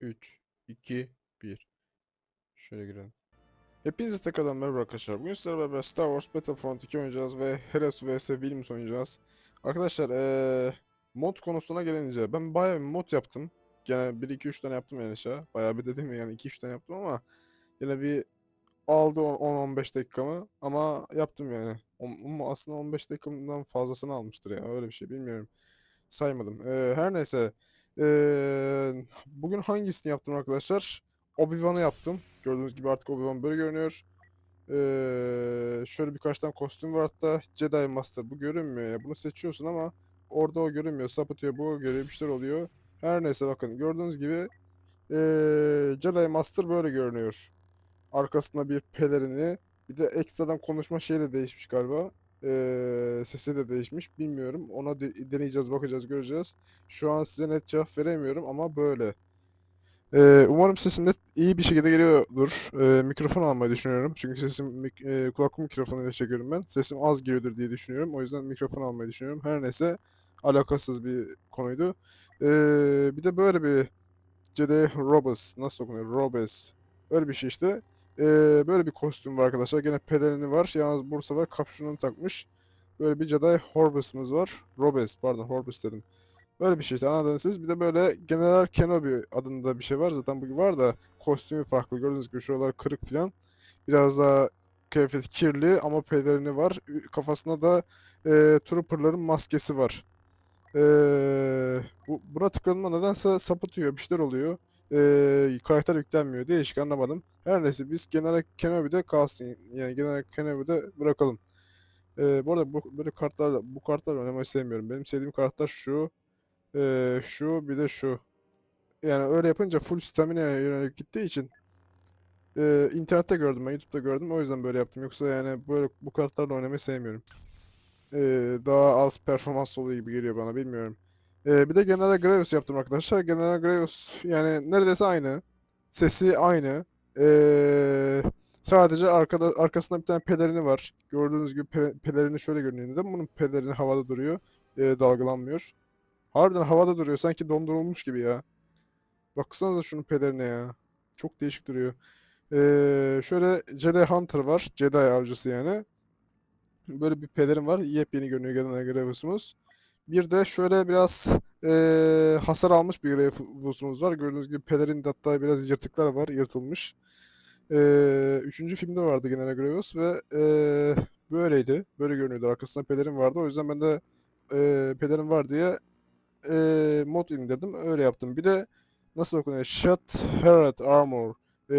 3, 2, 1. Şöyle girelim. Hepinize tekrardan merhaba arkadaşlar. Bugün sizlerle beraber Star Wars Battlefront 2 oynayacağız ve Heres vs Williams oynayacağız. Arkadaşlar eee mod konusuna gelince ben bayağı bir mod yaptım. Gene 1-2-3 tane yaptım yani aşağı. Bayağı bir dedim ya yani 2-3 tane yaptım ama yine bir aldı 10-15 dakikamı ama yaptım yani. Ama aslında 15 dakikamdan fazlasını almıştır ya öyle bir şey bilmiyorum. Saymadım. Eee, her neyse. Eee, bugün hangisini yaptım arkadaşlar? Obi-Wan'ı yaptım. Gördüğünüz gibi artık Obi-Wan böyle görünüyor. Eee, şöyle birkaç tane kostüm var hatta. Jedi Master bu görünmüyor ya. Bunu seçiyorsun ama orada o görünmüyor. Sapıtıyor bu görüyor bir şeyler oluyor. Her neyse bakın gördüğünüz gibi eee Jedi Master böyle görünüyor. Arkasında bir pelerini bir de ekstradan konuşma şeyi de değişmiş galiba. Eee, sesi de değişmiş. Bilmiyorum. Ona de- deneyeceğiz, bakacağız, göreceğiz. Şu an size net cevap veremiyorum ama böyle. Eee, umarım sesim net iyi bir şekilde geliyordur. Eee, mikrofon almayı düşünüyorum. Çünkü sesim mik eee, kulaklık mikrofonuyla çekiyorum ben. Sesim az geliyordur diye düşünüyorum. O yüzden mikrofon almayı düşünüyorum. Her neyse alakasız bir konuydu. Eee, bir de böyle bir Jedi Robes nasıl okunuyor? Robes. Öyle bir şey işte. Eee, böyle bir kostüm var arkadaşlar. Gene pelerini var. Yalnız bu sefer kapşonunu takmış. Böyle bir Jedi Horbes'ımız var. Robes pardon Horbes dedim. Böyle bir şey işte anladınız siz. Bir de böyle General Kenobi adında bir şey var. Zaten bugün var da kostümü farklı. Gördüğünüz gibi şuralar kırık falan. Biraz daha kıyafet kirli ama pelerini var. Kafasında da eee Trooper'ların maskesi var. Eee, bu, buna tıkladığımda nedense sapıtıyor, bir şeyler oluyor. Eee, karakter yüklenmiyor. Değişik anlamadım. Her neyse biz General Kenobi'de kalsın. Yani General Kenobi'de bırakalım. Eee bu arada bu, böyle kartlarla bu kartlarla oynamayı sevmiyorum. Benim sevdiğim kartlar şu, eee, şu bir de şu. Yani öyle yapınca full stamina'ya yönelik gittiği için eee internette gördüm ben, YouTube'da gördüm. O yüzden böyle yaptım. Yoksa yani böyle bu kartlarla oynamayı sevmiyorum. Eee, daha az performans oluyor gibi geliyor bana bilmiyorum. Eee, bir de General Grievous yaptım arkadaşlar. General Grievous yani neredeyse aynı. Sesi aynı. Eee, sadece arkada arkasında bir tane pelerini var. Gördüğünüz gibi pe- pelerini şöyle görünüyor. Neden bunun pelerini havada duruyor? Eee, dalgalanmıyor. Harbiden havada duruyor. Sanki dondurulmuş gibi ya. Baksanıza şunun pelerine ya. Çok değişik duruyor. Eee, şöyle Jedi Hunter var. Jedi avcısı yani. Böyle bir pelerin var. Yepyeni görünüyor General Grievous'umuz. Bir de şöyle biraz eee, hasar almış bir Grievous'umuz var. Gördüğünüz gibi pelerin de hatta biraz yırtıklar var. Yırtılmış. Eee, üçüncü filmde vardı General Grievous ve eee, böyleydi. Böyle görünüyordu. Arkasında pelerin vardı. O yüzden ben de eee pelerin var diye eee, mod indirdim. Öyle yaptım. Bir de nasıl okunuyor? Shot Herald Armor. Eee,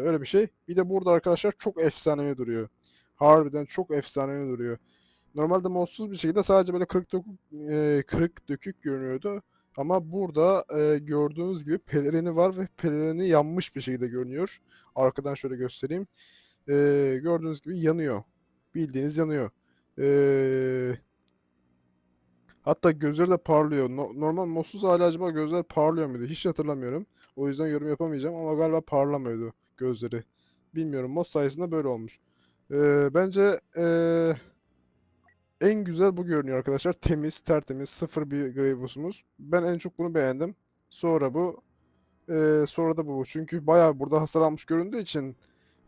öyle bir şey. Bir de burada arkadaşlar çok efsanevi duruyor. Harbiden çok efsanevi duruyor. Normalde modsuz bir şekilde sadece böyle kırık dökük, eee, kırık dökük görünüyordu. Ama burada eee, gördüğünüz gibi pelerini var ve pelerini yanmış bir şekilde görünüyor. Arkadan şöyle göstereyim. Eee, gördüğünüz gibi yanıyor. Bildiğiniz yanıyor. Eee Hatta gözleri de parlıyor. No- normal modsuz hali acaba gözler parlıyor muydu? Hiç hatırlamıyorum. O yüzden yorum yapamayacağım ama galiba parlamıyordu gözleri. Bilmiyorum. Mod sayesinde böyle olmuş. Ee, bence ee, en güzel bu görünüyor arkadaşlar. Temiz, tertemiz, sıfır bir Gravious'umuz. Ben en çok bunu beğendim. Sonra bu. ee, sonra da bu. Çünkü bayağı burada hasar almış göründüğü için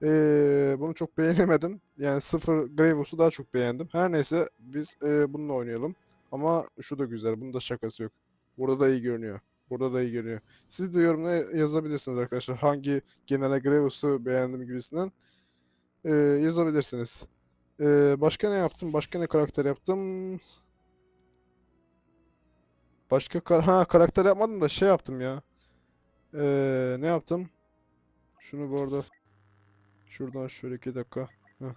ee, bunu çok beğenemedim. Yani sıfır Gravious'u daha çok beğendim. Her neyse biz ee, bununla oynayalım. Ama şu da güzel. Bunun da şakası yok. Burada da iyi görünüyor. Burada da iyi görünüyor. Siz de yorumlara yazabilirsiniz arkadaşlar. Hangi General Grievous'u beğendim gibisinden ee, yazabilirsiniz. Ee, başka ne yaptım? Başka ne karakter yaptım? Başka kar ha karakter yapmadım da şey yaptım ya. Ee, ne yaptım? Şunu bu arada şuradan şöyle iki dakika. Heh.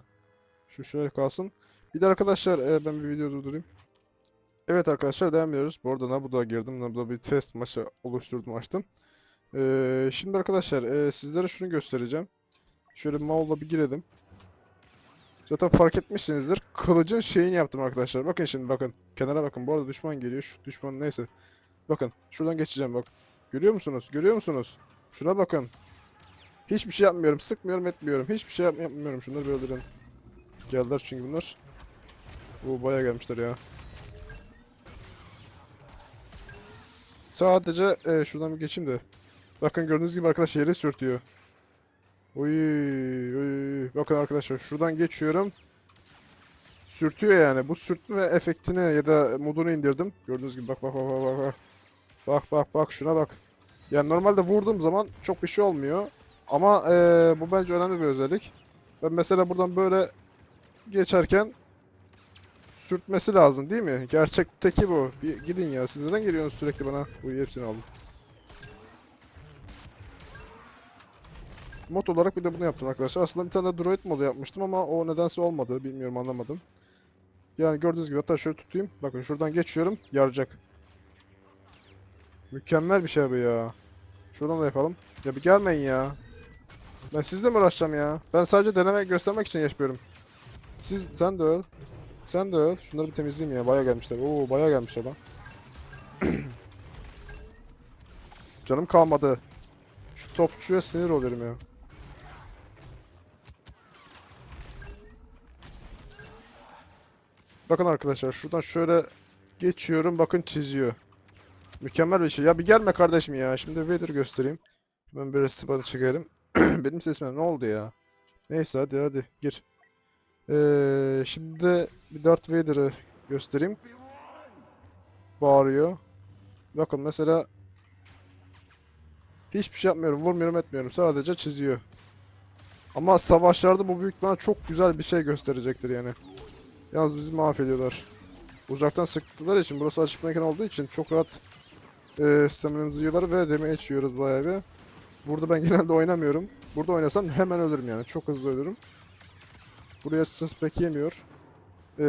Şu şöyle kalsın. Bir de arkadaşlar e, ben bir video durdurayım. Evet arkadaşlar devam ediyoruz. Bu arada Naboo'da girdim. Naboo'da bir test maçı oluşturdum açtım. Ee, şimdi arkadaşlar e, sizlere şunu göstereceğim. Şöyle Maul'la bir girelim. Zaten fark etmişsinizdir. Kılıcın şeyini yaptım arkadaşlar. Bakın şimdi bakın. Kenara bakın. Bu arada düşman geliyor. Şu düşman neyse. Bakın. Şuradan geçeceğim bak. Görüyor musunuz? Görüyor musunuz? Şuna bakın. Hiçbir şey yapmıyorum. Sıkmıyorum etmiyorum. Hiçbir şey yap- yapmıyorum. Şunları bir öldürelim. Geldiler çünkü bunlar. Oo bayağı gelmişler ya. Sadece e, şuradan bir geçeyim de. Bakın gördüğünüz gibi arkadaş yere sürtüyor. Oy, oy. Bakın arkadaşlar şuradan geçiyorum. Sürtüyor yani. Bu sürtme efektini ya da modunu indirdim. Gördüğünüz gibi bak bak bak bak bak. Bak bak bak şuna bak. Yani normalde vurduğum zaman çok bir şey olmuyor. Ama eee, bu bence önemli bir özellik. Ben mesela buradan böyle geçerken sürtmesi lazım değil mi? Gerçekteki bu. Bir gidin ya. Siz neden geliyorsunuz sürekli bana? Bu hepsini aldım. Mod olarak bir de bunu yaptım arkadaşlar. Aslında bir tane Droid modu yapmıştım ama o nedense olmadı. Bilmiyorum anlamadım. Yani gördüğünüz gibi hatta şöyle tutayım. Bakın şuradan geçiyorum. Yaracak. Mükemmel bir şey bu ya. Şuradan da yapalım. Ya bir gelmeyin ya. Ben sizle mi uğraşacağım ya? Ben sadece deneme göstermek için yaşıyorum. Siz sen de öl. Sen de öl. Şunları bir temizleyeyim ya. Baya gelmişler. Oo baya gelmişler lan. Canım kalmadı. Şu topçuya sinir oluyorum ya. Bakın arkadaşlar şuradan şöyle geçiyorum. Bakın çiziyor. Mükemmel bir şey. Ya bir gelme kardeşim ya. Şimdi Vader göstereyim. Ben bir resipatı çekelim. Benim sesime ne oldu ya? Neyse hadi hadi gir. Ee, şimdi bir Darth Vader'ı göstereyim. Bağırıyor. Bakın mesela hiçbir şey yapmıyorum. Vurmuyorum etmiyorum. Sadece çiziyor. Ama savaşlarda bu büyük bana çok güzel bir şey gösterecektir yani. Yalnız bizi mahvediyorlar. Uzaktan sıktıkları için burası açık mekan olduğu için çok rahat e, staminamızı yiyorlar ve damage yiyoruz bayağı bir. Burada ben genelde oynamıyorum. Burada oynasam hemen ölürüm yani. Çok hızlı ölürüm. Buraya açıkçası pek yemiyor. Ee,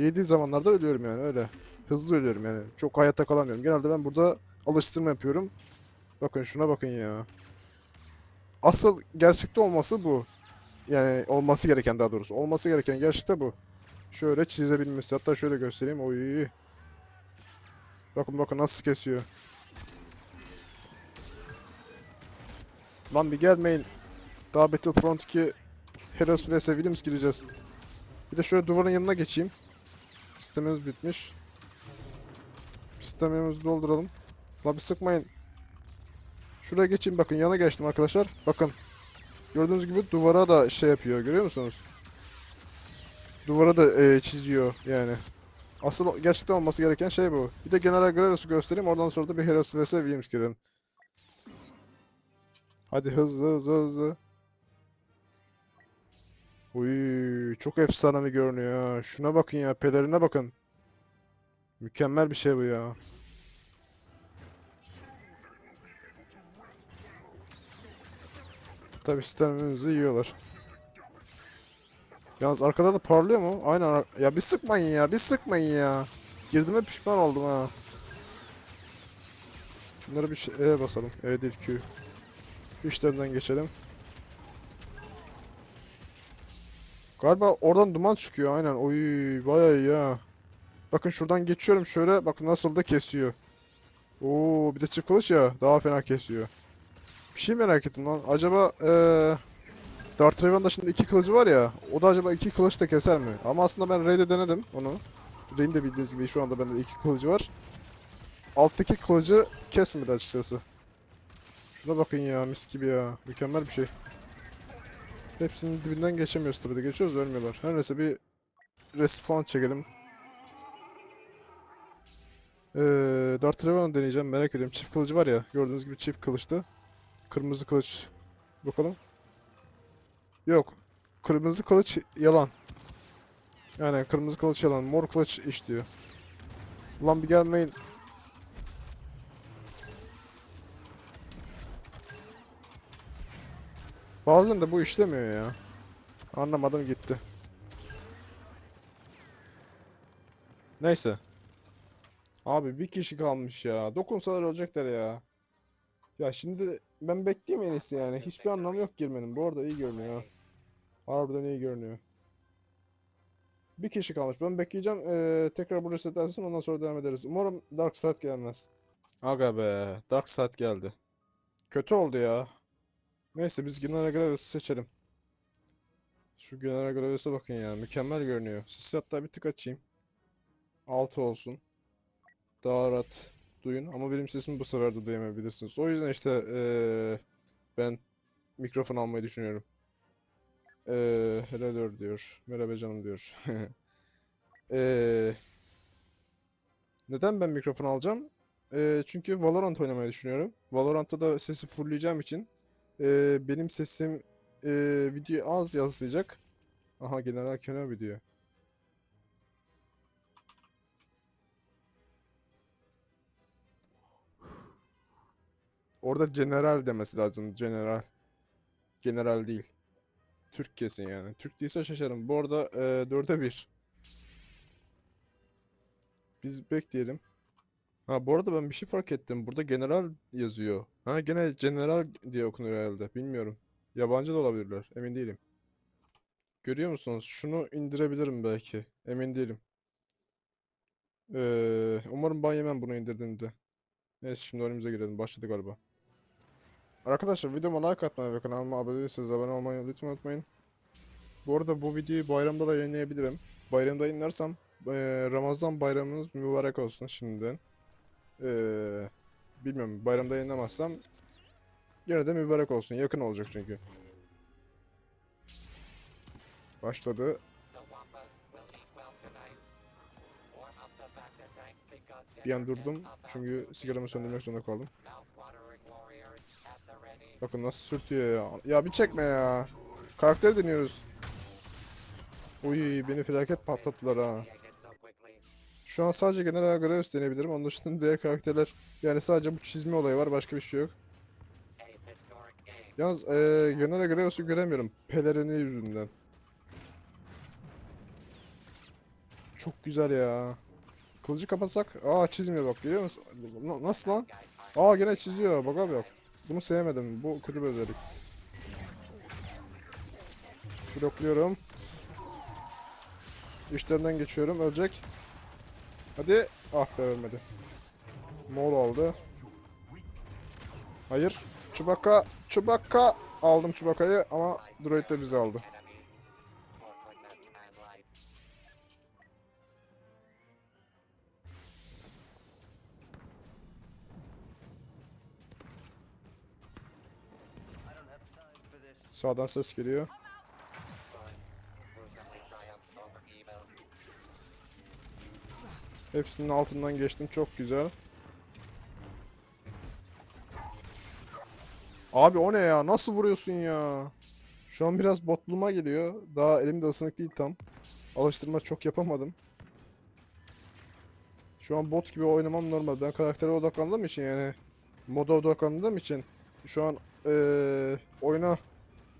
yediği zamanlarda ölüyorum yani öyle. Hızlı ölüyorum yani. Çok hayatta kalamıyorum. Genelde ben burada alıştırma yapıyorum. Bakın şuna bakın ya. Asıl gerçekte olması bu. Yani olması gereken daha doğrusu. Olması gereken gerçekte bu. Şöyle çizebilmesi. Hatta şöyle göstereyim. Oy. Bakın bakın nasıl kesiyor. Lan bir gelmeyin. Daha Battlefront 2 Heroes vs Williams gireceğiz. Bir de şöyle duvarın yanına geçeyim. Sistemimiz bitmiş. Sistemimizi dolduralım. La bir sıkmayın. Şuraya geçeyim bakın yana geçtim arkadaşlar. Bakın. Gördüğünüz gibi duvara da şey yapıyor görüyor musunuz? Duvara da e, çiziyor yani. Asıl gerçekten olması gereken şey bu. Bir de General Graves'u göstereyim oradan sonra da bir Heroes vs Williams girelim. Hadi hızlı hızlı hızlı. Uy, çok efsane görünüyor ya. Şuna bakın ya, pelerine bakın. Mükemmel bir şey bu ya. Tabi sistemimizi yiyorlar. Yalnız arkada da parlıyor mu? Aynen. Ya bir sıkmayın ya, bir sıkmayın ya. Girdiğime pişman oldum ha. Şunları bir şey E basalım. E değil Q. İşlerinden geçelim. Galiba oradan duman çıkıyor aynen. Oy bayağı ya. Bakın şuradan geçiyorum şöyle. Bakın nasıl da kesiyor. Oo bir de çift kılıç ya. Daha fena kesiyor. Bir şey merak ettim lan. Acaba eee Darth Revan'da şimdi iki kılıcı var ya. O da acaba iki kılıç da keser mi? Ama aslında ben Rey'de denedim onu. Rey'in de bildiğiniz gibi şu anda bende iki kılıcı var. Alttaki kılıcı kesmedi açıkçası. Şuna bakın ya mis gibi ya. Mükemmel bir şey. Hepsinin dibinden geçemiyoruz tabii de. Geçiyoruz ölmüyorlar. Her neyse bir respawn çekelim. Ee, Darth Revan'ı deneyeceğim. Merak ediyorum. Çift kılıcı var ya. Gördüğünüz gibi çift kılıçtı. Kırmızı kılıç. Bakalım. Yok. Kırmızı kılıç yalan. Yani kırmızı kılıç yalan. Mor kılıç iş diyor. Ulan bir gelmeyin. Bazen de bu işlemiyor ya. Anlamadım gitti. Neyse. Abi bir kişi kalmış ya. Dokunsalar olacaklar ya. Ya şimdi ben bekleyeyim en iyisi yani. Hiçbir anlamı yok girmenin. Bu arada iyi görünüyor. Ha. Harbiden iyi görünüyor. Bir kişi kalmış. Ben bekleyeceğim. Ee, tekrar bu reset etsin ondan sonra devam ederiz. Umarım Dark Side gelmez. Aga be. Dark Side geldi. Kötü oldu ya. Neyse biz General Graves'i seçelim. Şu General Graves'e bakın ya. Mükemmel görünüyor. Sisi hatta bir tık açayım. 6 olsun. Daha rahat duyun ama benim sesimi bu sefer de duyamayabilirsiniz. O yüzden işte eee, ben mikrofon almayı düşünüyorum. Eee hello diyor. Merhaba canım diyor. Eee, neden ben mikrofon alacağım? Eee, çünkü Valorant oynamayı düşünüyorum. Valorant'ta da sesi fullleyeceğim için eee, benim sesim eee videoya az yansıyacak. Aha General Kenobi diyor. Orada general demesi lazım. General. General değil. Türk kesin yani. Türk değilse şaşarım. Bu arada eee dörde bir. Biz bekleyelim. Ha bu arada ben bir şey fark ettim. Burada general yazıyor. Ha gene general diye okunuyor herhalde. Bilmiyorum. Yabancı da olabilirler. Emin değilim. Görüyor musunuz? Şunu indirebilirim belki. Emin değilim. Eee, umarım ban yemem bunu indirdiğimde. Neyse şimdi önümüze girelim. Başladı galiba. Arkadaşlar videoma like atmayı ve kanalıma abone değilseniz abone olmayı lütfen unutmayın. Bu arada bu videoyu bayramda da yayınlayabilirim. Bayramda yayınlarsam eee, Ramazan bayramınız mübarek olsun şimdiden. Eee bilmiyorum bayramda yayınlamazsam yine de mübarek olsun. Yakın olacak çünkü. Başladı. Bir an durdum çünkü sigaramı söndürmek zorunda kaldım. Bakın nasıl sürtüyor ya. Ya bir çekme ya. Karakteri deniyoruz. Uy beni felaket patlattılar ha. Şu an sadece General Grievous deneyebilirim. Onun dışında diğer karakterler yani sadece bu çizme olayı var. Başka bir şey yok. Yalnız eee General Grievous'u göremiyorum. Pelerini yüzünden. Çok güzel ya. Kılıcı kapatsak. Aa çizmiyor bak görüyor musun? Na- Nasıl lan? Aa gene çiziyor. Bak abi yok. Bunu sevmedim. Bu kötü bir özellik. Blokluyorum. İşlerinden geçiyorum. Ölecek. Hadi. Ah be ölmedi. Mol aldı. Hayır. Çubaka. Çubaka. Aldım Çubaka'yı ama Droid de bizi aldı. Sağdan ses geliyor. Hepsinin altından geçtim. Çok güzel. Abi o ne ya? Nasıl vuruyorsun ya? Şu an biraz botluğuma geliyor. Daha elimde ısınık değil tam. Alıştırma çok yapamadım. Şu an bot gibi oynamam normal. Ben karaktere odaklandığım için yani moda odaklandığım için şu an eee oyuna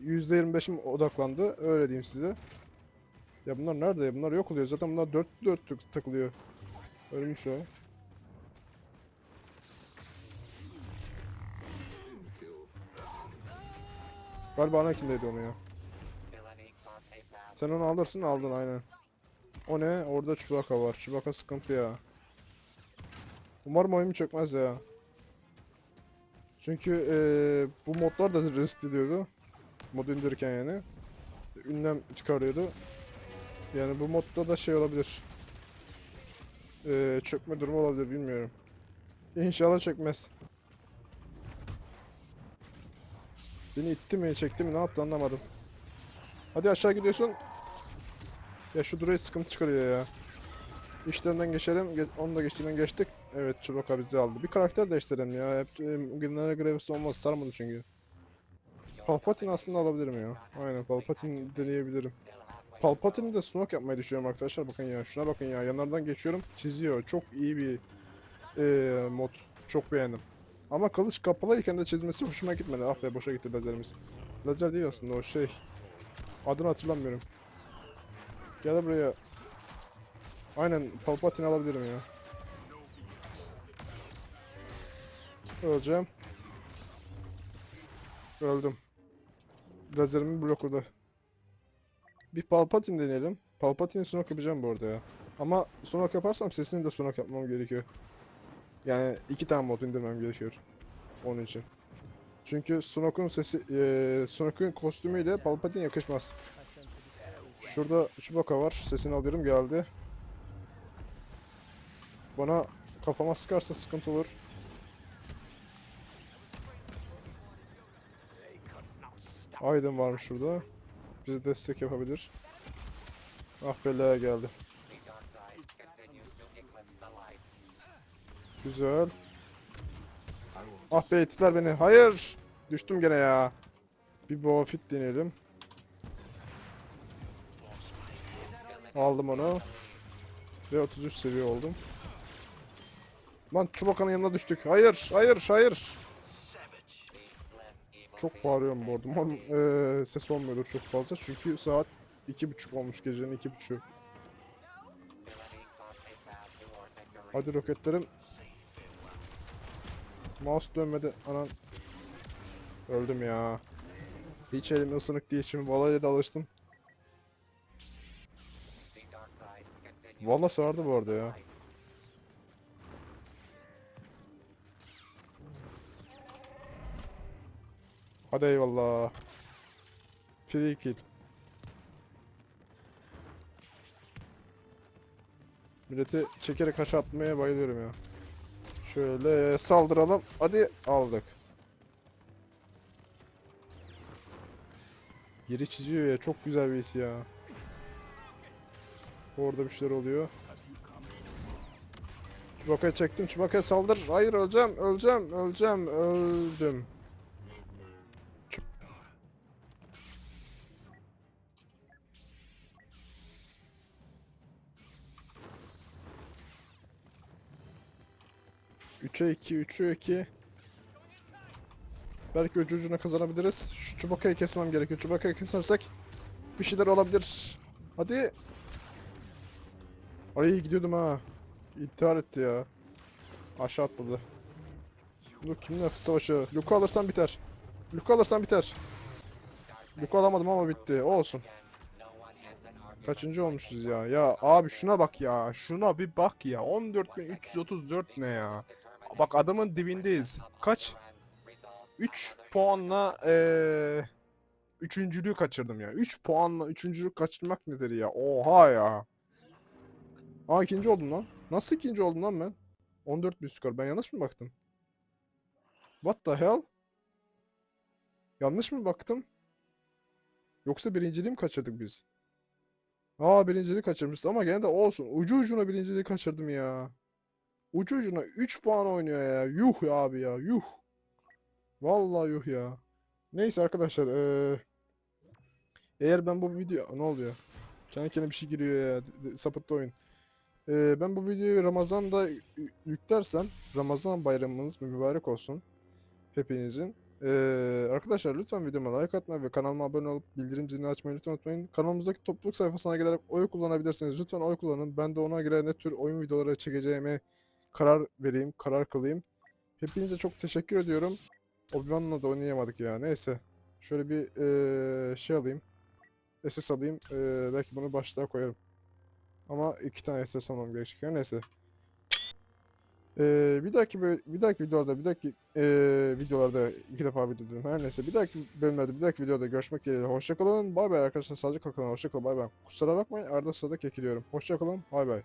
%25'im odaklandı. Öyle diyeyim size. Ya bunlar nerede ya? Bunlar yok oluyor. Zaten bunlar 4 4 takılıyor. Ölmüş o. Galiba Anakin'deydi onu ya. Sen onu alırsın aldın aynen. O ne? Orada Chewbacca var. Chewbacca sıkıntı ya. Umarım oyun çökmez ya. Çünkü eee, bu modlar da riskli diyordu. Mod indirirken yani. Ünlem çıkarıyordu. Yani bu modda da şey olabilir. Eee, çökme durumu olabilir bilmiyorum. İnşallah çökmez. Beni itti mi çekti mi ne yaptı anlamadım. Hadi aşağı gidiyorsun. Ya şu durayı sıkıntı çıkarıyor ya. İşlerinden geçelim. Ge- onu da geçtiğinden geçtik. Evet Chewbacca bizi aldı. Bir karakter değiştirelim ya. Hep e, General Grievous olmaz sarmadı çünkü. Palpatine aslında alabilirim ya. Aynen Palpatine deneyebilirim. Palpatine'i de smoke yapmayı düşünüyorum arkadaşlar. Bakın ya şuna bakın ya. Yanlardan geçiyorum. Çiziyor. Çok iyi bir eee, mod. Çok beğendim. Ama kılıç kapalıyken de çizmesi hoşuma gitmedi. Ah be boşa gitti lazerimiz. Lazer değil aslında o şey. Adını hatırlamıyorum. Gel buraya. Aynen Palpatine alabilirim ya. Öleceğim. Öldüm. Lazerimi blokladı. Bir Palpatine deneyelim. Palpatine sunak yapacağım bu arada ya. Ama sunak yaparsam sesini de sunak yapmam gerekiyor. Yani iki tane mod indirmem gerekiyor. Onun için. Çünkü Snoke'un sesi, eee Snoke'un kostümüyle Palpatine yakışmaz. Şurada Chewbacca var. Sesini alıyorum geldi. Bana kafama sıkarsa sıkıntı olur. Aydın varmış şurada. Bize destek yapabilir. Ah belaya geldi. Güzel. Ah be ittiler beni. Hayır. Düştüm gene ya. Bir boğa fit deneyelim. Aldım onu. Ve 33 seviye oldum. Lan Chewbacca'nın yanına düştük. Hayır, hayır, hayır. Çok bağırıyorum bu arada. Umarım eee, ses olmuyordur çok fazla. Çünkü saat iki buçuk olmuş gecenin iki buçuk. Hadi roketlerim. Mouse dönmedi. Anan. Öldüm ya. Hiç elim ısınık değil. Şimdi valayla da alıştım. Valla sardı bu arada ya. Hadi eyvallah. Free kill. Milleti çekerek haş atmaya bayılıyorum ya. Şöyle saldıralım. Hadi aldık. Yeri çiziyor ya. Çok güzel bir his ya. Orada bir şeyler oluyor. Çubaka'ya çektim. Çubaka'ya saldır. Hayır öleceğim. Öleceğim. Öleceğim. Öldüm. 3'e 2, 3'e 2. Belki ucu ucuna kazanabiliriz. Şu Chewbacca'yı kesmem gerekiyor. Chewbacca'yı kesersek bir şeyler olabilir. Hadi. Ay gidiyordum ha. İntihar etti ya. Aşağı atladı. Luke kimle savaşı? Luke alırsan biter. Luke alırsan biter. Luke alamadım ama bitti. O olsun. Kaçıncı olmuşuz ya? Ya abi şuna bak ya. Şuna bir bak ya. 14.334 ne ya? Bak adamın dibindeyiz. Kaç? 3 puanla eee üçüncülüğü kaçırdım ya. 3 puanla üçüncülük kaçırmak nedir ya? Oha ya. Aa ikinci oldum lan. Nasıl ikinci oldum lan ben? 14 bin skor. Ben yanlış mı baktım? What the hell? Yanlış mı baktım? Yoksa birinciliği mi kaçırdık biz? Aa birinciliği kaçırmışız ama gene de olsun. Ucu ucuna birinciliği kaçırdım ya. Ucu ucuna 3 puan oynuyor ya. Yuh ya abi ya. Yuh. Vallahi yuh ya. Neyse arkadaşlar. eee, eğer ben bu video... Ne oluyor? Kendi kendine bir şey giriyor ya. Sapıttı oyun. Eee, ben bu videoyu Ramazan'da yüklersem Ramazan bayramınız mübarek olsun. Hepinizin. Eee, arkadaşlar lütfen videoma like atmayı ve kanalıma abone olup bildirim zilini açmayı lütfen unutmayın. Kanalımızdaki topluluk sayfasına gelerek oy kullanabilirsiniz. Lütfen oy kullanın. Ben de ona göre ne tür oyun videoları çekeceğime karar vereyim, karar kılayım. Hepinize çok teşekkür ediyorum. Obi-Wan'la da oynayamadık ya. Neyse. Şöyle bir eee, şey alayım. SS alayım. Eee, belki bunu başlığa koyarım. Ama iki tane SS almam gerekiyor. Neyse. Eee, bir dahaki bir dahaki videolarda bir dahaki eee, videolarda iki defa video dedim. Her neyse. Bir dahaki bölümlerde bir dahaki videoda görüşmek dileğiyle. Hoşçakalın. Bay bay arkadaşlar. Sağlıcakla kalın. Hoşçakalın. Bay bay. Kusura bakmayın. Arada sırada kekiliyorum. Hoşçakalın. Bay bay.